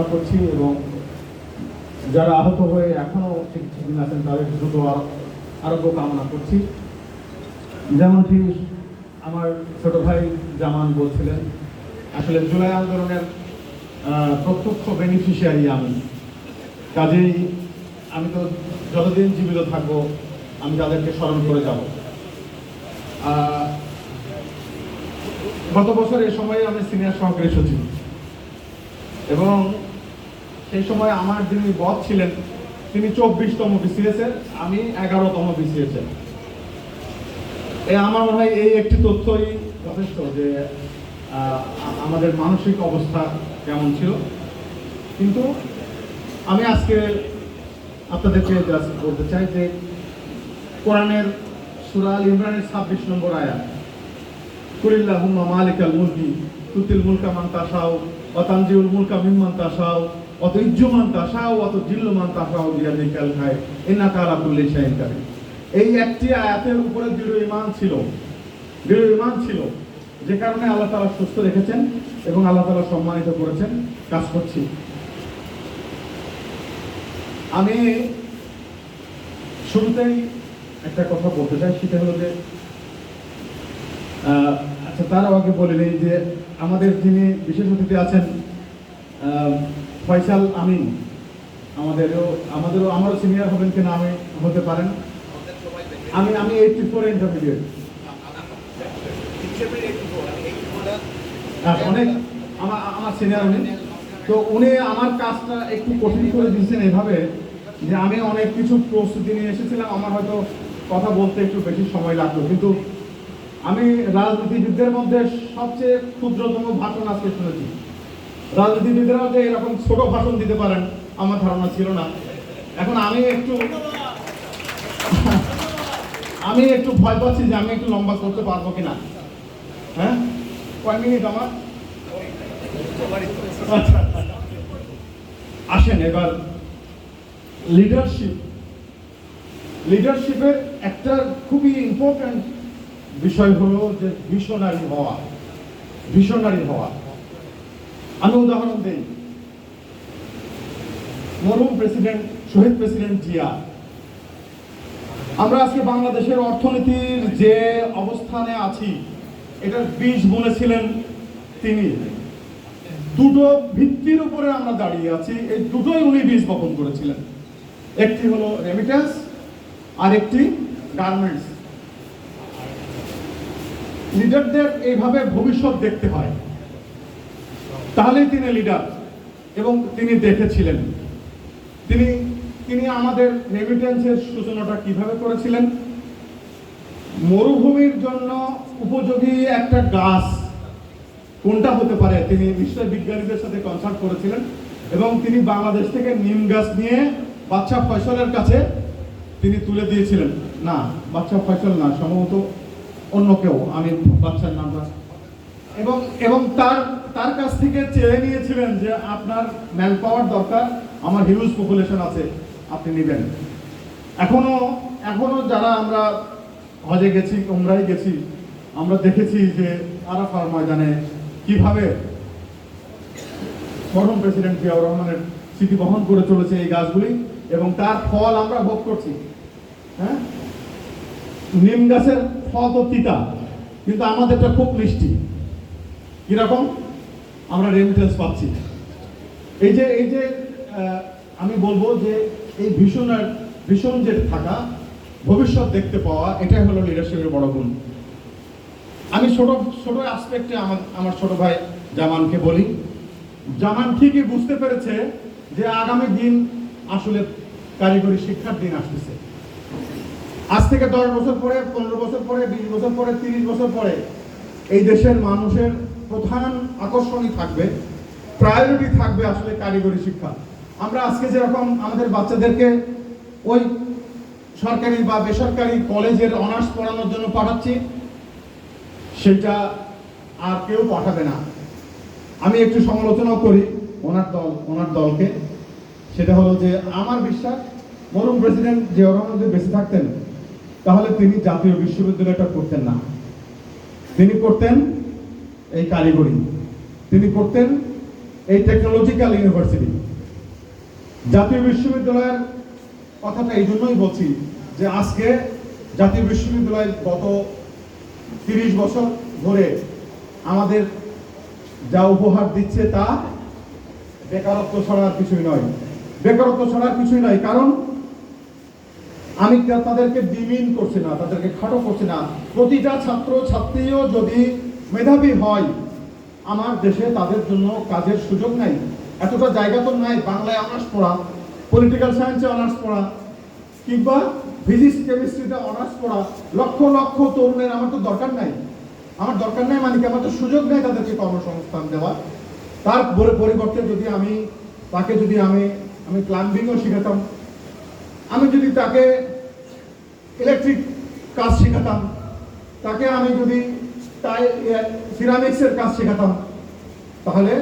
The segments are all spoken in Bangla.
করছি এবং যারা আহত হয়ে এখনও চিকিৎসাধীন আছেন, তাদের দ্রুত আরো- আরোগ্য কামনা করছি। যেমনটি আমার ছোট ভাই জামান বলছিলেন, আসলে জুলাই আন্দোলনের প্রত্যক্ষ বেনিফিশিয়ারি আমি। কাজেই আমি তো যতদিন জীবিত থাকব, আমি তাদেরকে স্মরণ করে যাব। গত বছর এই সময়ে আমি সিনিয়র সহকারী সচিব এবং সেই সময় আমার যিনি বস ছিলেন, তিনি চব্বিশতম বিসিএস এর, আমি এগারোতম বিসিএস এর। এই আমার মনে হয় এই একটি তথ্যই যথেষ্ট যে আমাদের মানসিক অবস্থা কেমন ছিল। কিন্তু আমি আজকে আপনাদেরকে বলতে চাই যে, কোরআনের সুরাল ইমরানের ছাব্বিশ নম্বর আয়াত, কুলিল্লাহুম্মা মালিকাল মুলকি, তুতিল মুলকা মান তাশাও ওয়া তানজিউল মুলকা মিম্মান তাশাও অত ইজ্জুমান তাশাও অত জিল্লুমান তাশাও বিয়াদিকাল খায় ইন্নাকা আলা কুল্লি শাইইন কাদির এই একটি আয়াতের উপরে দৃঢ় ঈমান ছিল। দৃঢ় ঈমান ছিল। যে কারণে আল্লাহ তাআলা সুস্থ রেখেছেন এবং আল্লাহ তাআলা সম্মানিত করেছেন। কাজ করছি। আমি শুরুতেই একটা কথা বলতে চাই, সেটা হলো যে আচ্ছা তার আগে বলে নেই যে, আমাদের যিনি বিশেষ অতিথি আছেন ফয়সাল আমিন, আমাদেরও আমাদেরও, আমারও সিনিয়র হবেন কিনা আমি হতে পারেন। আমি আমি এইটটি ফোর ইন্টারমিডিয়েট অনেক, আমার আমার সিনিয়র উনি। তো উনি আমার কাজটা একটু কঠিন করে দিয়েছেন এভাবে যে আমি অনেক কিছু প্রস্তুতি নিয়ে এসেছিলাম, আমার হয়তো কথা বলতে একটু বেশি সময় লাগতো। কিন্তু আমি রাজনীতিবিদদের মধ্যে সবচেয়ে ক্ষুদ্রতম ভাষণ আজকে শুনেছি। রাজনীতিবিদরাও যে এরকম ছোট ভাষণ দিতে পারেন, আমার ধারণা ছিল না। এখন আমি একটু আমি একটু ভয় পাচ্ছি যে আমি একটু লম্বা করতে পারব কিনা। হ্যাঁ? কয় মিনিট আমার। আসেন এবার। লিডারশিপ লিডারশিপের একটা খুবই ইম্পর্ট্যান্ট বিষয় হলো যে ভিশনারি হওয়া। ভিশনারি হওয়া। আমি উদাহরণ দিই মরহুম প্রেসিডেন্ট, শহীদ প্রেসিডেন্ট জিয়া। আমরা আজকে বাংলাদেশের অর্থনীতির যে অবস্থানে আছি, এটার বীজ বুনেছিলেন তিনি। দুটো ভিত্তির উপরে আমরা দাঁড়িয়ে আছি, এই দুটোই উনি বীজ বপন করেছিলেন। একটি হলো রেমিটেন্স আর একটি গার্মেন্টস লিডারদের এইভাবে ভবিষ্যৎ দেখতে হয়। তাহলেই তিনি লিডার এবং তিনি দেখেছিলেন। তিনি তিনি আমাদের রেমিটেন্সের সূচনাটা কীভাবে করেছিলেন? মরুভূমির জন্য উপযোগী একটা গাছ কোনটা হতে পারে? তিনি নিশ্চয় বিজ্ঞানীদের সাথে কনসাল্ট করেছিলেন এবং তিনি বাংলাদেশ থেকে নিম গাছ নিয়ে বাচ্চা ফয়সলের কাছে তিনি তুলে দিয়েছিলেন। না বাচ্চা ফয়সল না, সম্ভবত অন্য কেউ। আমি বাচ্চার নামটা এবং এবং তার তার কাছ থেকে চেয়ে নিয়েছিলেন যে আপনার ম্যান পাওয়ার দরকার, আমার হিউজ পপুলেশন আছে, আপনি নেবেন। এখনও এখনও যারা আমরা হজে গেছি উমরাই গেছি, আমরা দেখেছি যে আরাফার ময়দানে কীভাবে মরহুম প্রেসিডেন্ট জিয়াউর রহমানের স্মৃতি বহন করে চলেছে এই গাছগুলি, এবং তার ফল আমরা ভোগ করছি। হ্যাঁ? নিম গাছের ফল তো তিতা, কিন্তু আমাদেরটা খুব মিষ্টি। কীরকম? আমরা রেমিটেন্স পাচ্ছি। এই যে এই যে আমি বলব যে এই ভীষণ আর ভীষণ যে থাকা, ভবিষ্যৎ দেখতে পাওয়া, এটাই হলো লিডারশিপের বড় গুণ। আমি ছোট ছোট অ্যাসপেক্টে আমার আমার ছোট ভাই জামানকে বলি। জামান ঠিকই বুঝতে পেরেছে যে আগামী দিন আসলে কারিগরি শিক্ষার দিন আসতেছে। আজ থেকে দশ বছর পরে, পনেরো বছর পরে, বিশ বছর পরে, তিরিশ বছর পরে এই দেশের মানুষের প্রধান আকর্ষণই থাকবে প্রায়োরিটি থাকবে আসলে কারিগরি শিক্ষা। আমরা আজকে যেরকম আমাদের বাচ্চাদেরকে ওই সরকারি বা বেসরকারি কলেজের অনার্স পড়ানোর জন্য পাঠাচ্ছি, সেটা আর কেউ পাঠাবে না। আমি একটু সমালোচনাও করি ওনার দল, ওনার দলকে। সেটা হলো যে আমার বিশ্বাস মরুম প্রেসিডেন্ট যে যদি বেঁচে থাকতেন, তাহলে তিনি জাতীয় বিশ্ববিদ্যালয়টা করতেন না। তিনি করতেন এই কারিগরি। তিনি করতেন এই টেকনোলজিক্যাল ইউনিভার্সিটি জাতীয় বিশ্ববিদ্যালয়ের কথাটা এই জন্যই বলছি যে আজকে জাতীয় বিশ্ববিদ্যালয় গত তিরিশ বছর ধরে আমাদের যা উপহার দিচ্ছে তা বেকারত্ব ছাড়ার কিছুই নয়। বেকারত্ব ছাড়ার কিছুই নয়, কারণ আমি তাদেরকে ডিমিন করছি না, তাদেরকে খাটো করছি না। প্রতিটা ছাত্র ছাত্রীও যদি মেধাবী হয়। আমার দেশে তাদের জন্য কাজের সুযোগ নাই। এতটা জায়গা তো নাই, বাংলায় অনার্স পড়া পলিটিক্যাল সায়েন্সে অনার্স পড়া, কিংবা ফিজিক্স কেমিস্ট্রিতে অনার্স পড়া, লক্ষ লক্ষ তরুণের আমার তো দরকার নাই। আমার দরকার নাই মানে কি আমার তো সুযোগ নেই তাদেরকে কর্মসংস্থান দেওয়া তার পরিবর্তে যদি আমি, তাকে যদি আমি আমি প্লাম্বিংও শেখাতাম, আমি যদি তাকে ইলেকট্রিক কাজ শেখাতাম, তাকে আমি যদি সিরামিক্সের কাজ শেখাতাম। তাহলে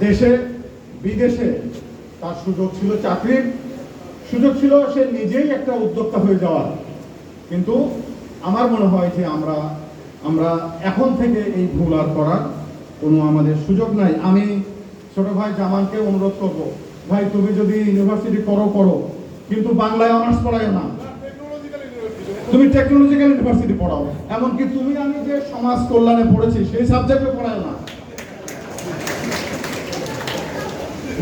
দেশে, বিদেশে তার সুযোগ ছিল চাকরির সুযোগ ছিল সে নিজেই একটা উদ্যোক্তা হয়ে যাওয়ার। কিন্তু আমার মনে হয় যে আমরা আমরা এখন থেকে এই ভুল আর করার কোনো আমাদের সুযোগ নাই। আমি ছোট ভাই জামানকে অনুরোধ করব, ভাই, তুমি যদি ইউনিভার্সিটি করো করো। কিন্তু বাংলায় অনার্স পড়ায় না। তুমি টেকনোলজিক্যাল ইউনিভার্সিটি পড়াও, এমনকি তুমি আমি যে সমাজ কল্যাণে পড়েছি, সেই সাবজেক্টে পড়ায় না।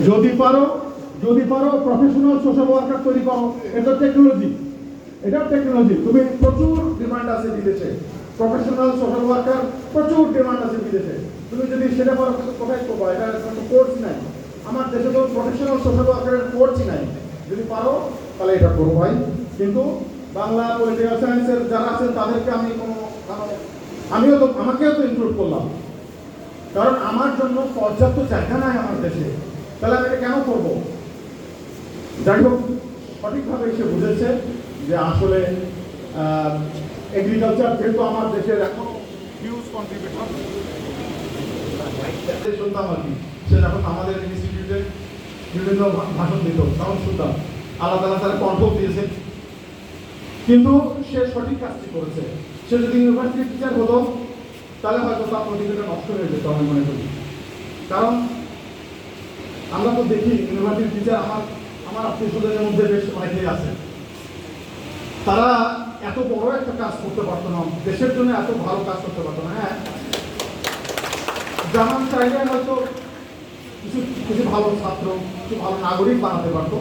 যদি পারো যদি পারো প্রফেশনাল সোশ্যাল ওয়ার্কার তৈরি করো, এটা টেকনোলজি এটা টেকনোলজি তুমি প্রচুর ডিমান্ড আছে বিদেশে। প্রফেশনাল সোশ্যাল ওয়ার্কার প্রচুর ডিমান্ড আছে বিদেশে। তুমি যদি সেটা পারো কোথায় করব এটা কোনো কোর্স নাই। আমার দেশে তো প্রফেশনাল সোশ্যাল ওয়ার্কারের কোর্সই নাই। যদি পারো, তাহলে এটা করো ভাই। কিন্তু বাংলা পলিটিক্যাল সায়েন্সের যারা আছেন তাদেরকে আমি কোনো আমিও তো, আমাকেও তো ইনক্লুড করলাম। কারণ আমার জন্য পর্যাপ্ত জায়গা নাই আমার দেশে। তাহলে আমি এটা কেন করব? যাই হোক, সঠিকভাবে সে বুঝেছে যে আসলে এগ্রিকালচার যেহেতু আমার দেশের এখন হিউজ কন্ট্রিবিউশন শুনতাম আর কি, সে যখন আমাদের ইনস্টিটিউটে বিভিন্ন ভাষণ দিত তখন শুনতাম আলাদা আলাদা কণ্ঠ দিয়েছে। কিন্তু সে সঠিক কাজটি করেছে। সে যদি ইউনিভার্সিটি টিচার হতো, তাহলে হয়তো তার প্রতিযোগিতা নষ্ট হয়ে যেত আমি মনে করি। কারণ আমরা তো দেখি ইউনিভার্সিটি টিচার আমার আমার আত্মীয় স্বজনের মধ্যে বেশ অনেকেই আছে। তারা এত বড় একটা কাজ করতে পারতো না, দেশের জন্য এত ভালো কাজ করতে পারতো না হ্যাঁ? জামান চাইলে হয়তো কিছু কিছু ভালো ছাত্র, কিছু ভালো নাগরিক বানাতে পারতো।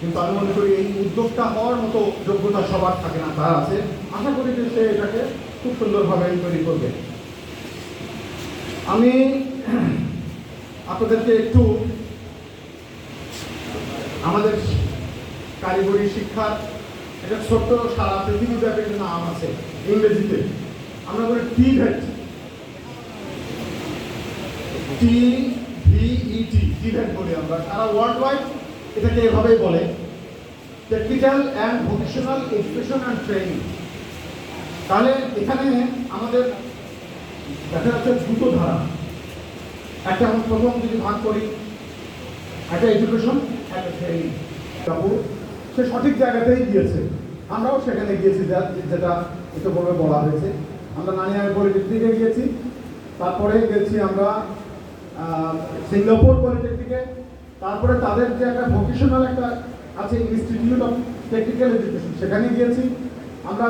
কিন্তু আমি মনে করি এই উদ্যোগটা হওয়ার মতো যোগ্যতা সবার থাকে না, তার আছে। আশা করি যে সে এটাকে খুব সুন্দরভাবে তৈরি করবে। আমি আপনাদেরকে একটু আমাদের কারিগরি শিক্ষার একটা ছোট্ট সারা পৃথিবীব্যাপী একটা নাম আছে, ইংরেজিতে। আমরা বলি টি ভেট টি ভিইটি টি ভেট বলি আমরা। সারা ওয়ার্ল্ড ওয়াইড এটাকে এভাবেই বলে technical and vocational education and training তাহলে এখানে আমাদের দেখা যাচ্ছে দুটো ধারা। একটা আমি প্রথম যদি ভাগ করি, একটা এডুকেশন একটা ট্রেনিং সে সঠিক জায়গাতেই গিয়েছে। আমরাও সেখানে গিয়েছি যা- যেটা ইতিপূর্বে বলা হয়েছে। আমরা নানি নানিয়ার পলিটেকনিকে গিয়েছি। তারপরে গেছি আমরা সিঙ্গাপুর পলিটেকনিকে। তারপরে তাদের যে একটা ভোকেশনাল একটা আছে ইনস্টিটিউট অফ টেকনিক্যাল এডুকেশন সেখানে গিয়েছি। আমরা